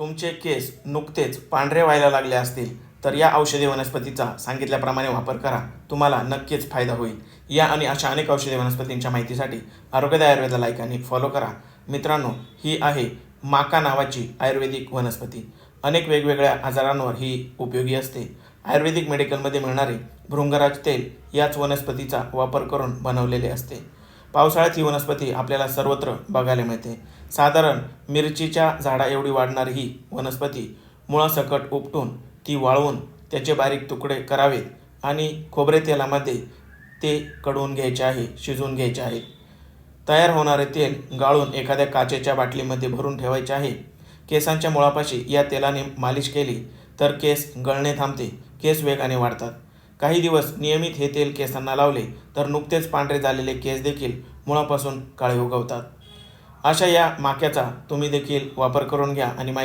तुमचे केस नुकतेच पांढरे व्हायला लागले असतील तर या औषधी वनस्पतीचा सांगितल्याप्रमाणे वापर करा. तुम्हाला नक्कीच फायदा होईल. या आणि अशा अनेक औषधी वनस्पतींच्या माहितीसाठी आरोग्यदाय आयुर्वेदा लाईक आणि फॉलो करा. मित्रांनो ही आहे माका नावाची आयुर्वेदिक वनस्पती. अनेक वेगवेगळ्या आजारांवर ही उपयोगी असते. आयुर्वेदिक मेडिकलमध्ये मिळणारे भृंगराज तेल याच वनस्पतीचा वापर करून बनवलेले असते. पावसाळ्यात ही वनस्पती आपल्याला सर्वत्र बघायला मिळते. साधारण मिरचीच्या झाडा एवढी वाढणारी ही वनस्पती मुळासकट उपटून ती वाळवून त्याचे बारीक तुकडे करावेत आणि खोबरे तेलामध्ये ते कडवून घ्यायचे आहे शिजवून घ्यायचे आहे. तयार होणारे तेल गाळून एखाद्या काचेच्या बाटलीमध्ये भरून ठेवायचे आहे. केसांच्या मुळापाशी या तेलाने मालिश केली तर केस गळणे थांबते. केस वेगाने वाढतात. काही दिवस नियमित हे तेल केसांना लावले तर नुकतेच पांढरे झालेले केस देखील मुळापासून काळे उगवतात. अशा या माक्याचा तुम्ही देखील वापर करून घ्या आणि माहिती